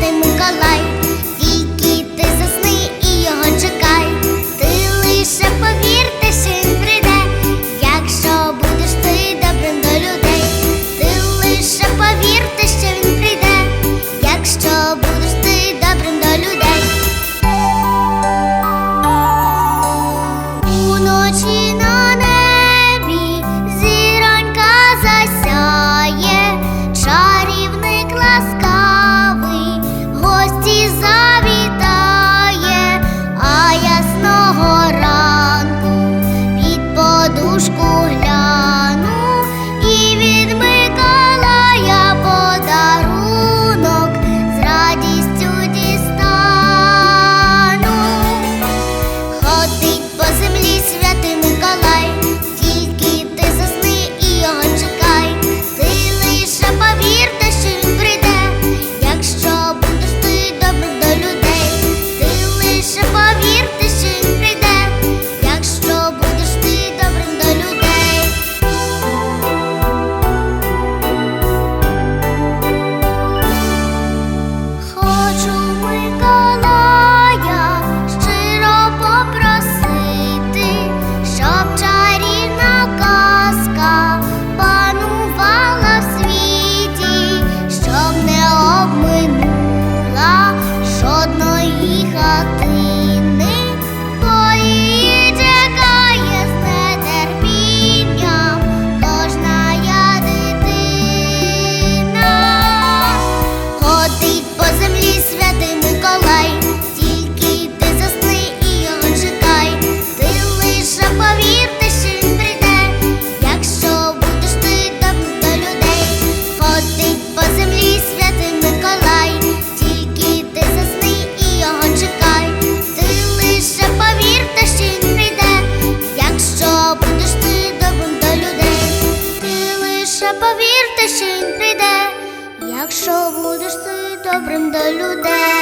tem muita light. Що будеш ти добрим до людей.